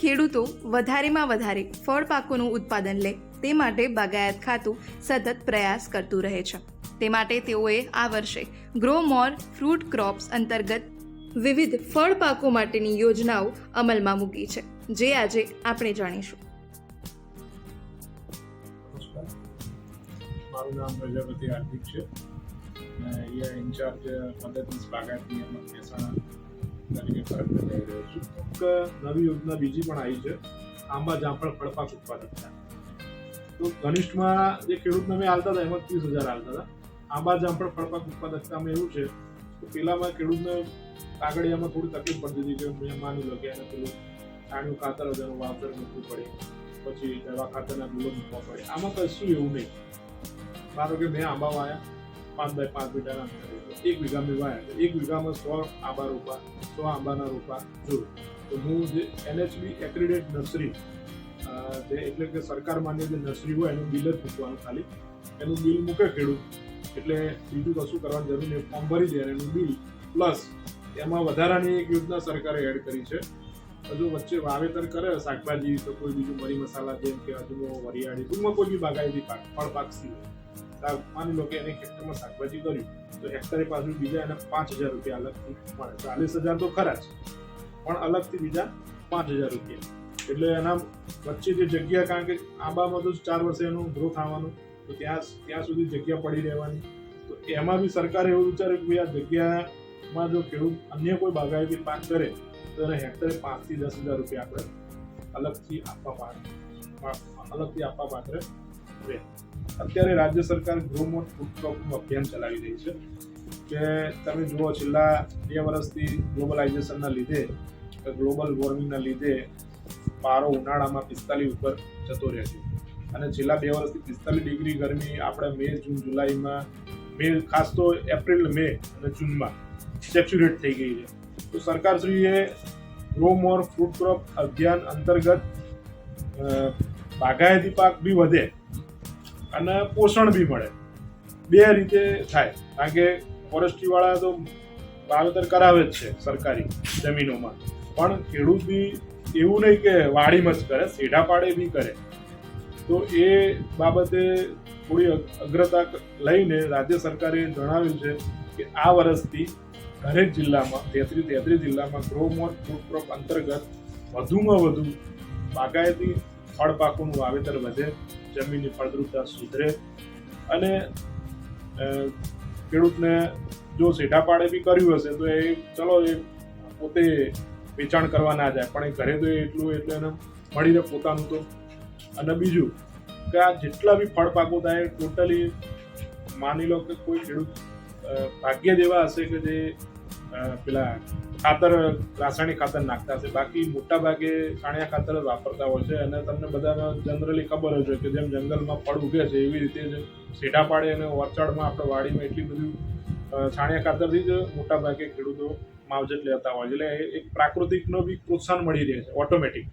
ખેડૂતો વધારેમાં વધારે ફળ પાકોનું ઉત્પાદન લે તે માટે બાગાયત ખાતું સતત પ્રયાસ કરતું રહે છે. તે માટે તેઓએ આ વર્ષે ગ્રો મોર ફ્રૂટ ક્રોપ્સ અંતર્ગત વિવિધ ફળ પાકો માટેની યોજનાઓ અમલમાં મૂકી છે, જે આજે આપણે જાણીશું. મારું નામ પ્રજાપતિ હાર્દિક છે. અહીંયા ઇન્ચાર્જ મદદનીશ બાગાયત નિયામક મહેસાણા નવી યોજના બીજી પણ આવી છે. આંબા, જામફળ, ફળપાક ઉત્પાદકતા તો ઘનિષ્ઠમાં જે ખેડૂતને અમે હાલતા હતા, એમાં ત્રીસ હજાર હાલતા હતા. આંબા, જામફળ, ફળપાક ઉત્પાદકતામાં એવું છે કે પેલામાં ખેડૂતને કાગળિયામાં થોડી તકલીફ પડતી હતી કે મેં માની લો કે એને પેલું છાણિયું ખાતર જ એનું વાવતર મૂકવું પડે. પછી દવા ખાતરના ગુલો મૂકવા પડે. આમાં કશું એવું નહીં. મારો કે મેં આંબા વાયા. પાંચ બાય પાંચ મીટરના એક વીઘા મેં વાયા એક વીઘામાં સો આંબા રોપા, સો આંબાના રોપા જોઉં તો હું જે એનએચબી એક્રિડેટ નર્સરી જે એટલે કે સરકાર માન્ય જે નર્સરી હોય એનું બિલ જ મૂકવાનું ખાલી. એનું બિલ મૂકે ખેડૂત. એટલે બીજું કશું કરવાની જરૂર નહીં. ફોર્મ ભરી દે એનું બિલ પ્લસ એમાં વધારાની એક યોજના સરકારે એડ કરી છે. હજુ વચ્ચે વાવેતર કરે, શાકભાજી તો કોઈ બીજું મરી મસાલા જેમ કે હજુ વરિયાળી, ટૂંકમાં કોઈ બી બાગાયતી પાક, ફળ પાક સિવાય માની લો કે એને ખેતરમાં શાકભાજી કર્યું, તો હેક્ટરે પાછું બીજા એને પાંચ હજાર રૂપિયા અલગથી મળે. ચાલીસ હજાર તો ખરા જ, પણ અલગથી બીજા પાંચ હજાર રૂપિયા. એટલે એના વચ્ચે જે જગ્યા, કારણ કે આંબામાં તો ચાર વર્ષે એનું ગ્રોથ આવવાનું તો ત્યાં ત્યાં સુધી જગ્યા પડી રહેવાની. તો એમાં બી સરકારે એવું વિચાર્યું કે આ જગ્યામાં જો ખેડૂત અન્ય કોઈ બાગાયતી પાક કરે એને હેક્ટરે પાંચથી દસ હજાર રૂપિયા આપણે અલગથી આપવા અલગથી આપવા પાત્ર અત્યારે રાજ્ય સરકાર ગ્રોમોટ ફૂડ અભિયાન ચલાવી રહી છે. કે તમે જુઓ, છેલ્લા બે વર્ષથી ગ્લોબલાઇઝેશનના લીધે ગ્લોબલ વોર્મિંગના લીધે પારો ઉનાળામાં પિસ્તાલીસ ઉપર જતો રહે છે. અને છેલ્લા બે વર્ષથી પિસ્તાલીસ ડિગ્રી ગરમી આપણે મે, જૂન, જુલાઈમાં, મે, ખાસ તો એપ્રિલ, મે અને જૂનમાં સેચ્યુરેટ થઈ ગઈ છે. તો સરકારશ્રીએ ગ્રો મોર ફ્રૂટ ક્રોપ અભિયાન અંતર્ગત બાગાયતી પાક બી વધે અને પોષણ બી મળે. બે રીતે થાય. કારણ કે ફોરેસ્ટ્રીવાળા તો વાવેતર કરાવે જ છે સરકારી જમીનોમાં. પણ ખેડૂત બી એવું નહીં કે વાડીમાં જ કરે સેઢા પાડે બી કરે. તો એ બાબતે થોડી અગ્રતા લઈને રાજ્ય સરકારે જણાવ્યું છે કે આ વર્ષથી દરેક જિલ્લામાં, તેત્રી તેત્રી જિલ્લામાં ગ્રોમોર ફૂડ ક્રોપ અંતર્ગત વધુમાં વધુ બાગાયતી ફળ પાકોનું વાવેતર વધે, જમીનની ફળદ્રુપતા સુધરે અને ખેડૂતને જો સેઠા પાડે બી કર્યું હશે તો એ ચલો એ પોતે વેચાણ કરવા ના જાય. પણ એ ઘરે તો એટલું એટલે એને મળી રહે પોતાનું તો અને બીજું કે આ જેટલા બી ફળ પાકો થાય ટોટલી માની લો કે કોઈ ખેડૂત ભાગ્ય જ એવા હશે કે જે પેલા ખાતર, રાસાયણિક ખાતર નાખતા હશે. બાકી મોટા ભાગે છાણિયા ખાતર જ વાપરતા હોય છે. અને તમને બધાને જનરલી ખબર હોય કે જેમ જંગલમાં ફળ ઉગે છે, એવી રીતે જ સેઢા પાડે અને ઓરચાડમાં આપણે વાડીમાં એટલી બધું છાણિયા ખાતરથી જ મોટા ભાગે ખેડૂતો માવજત લેતા હોય છે. એટલે એક પ્રાકૃતિકનો બી પ્રોત્સાહન મળી રહે છે, ઓટોમેટિક.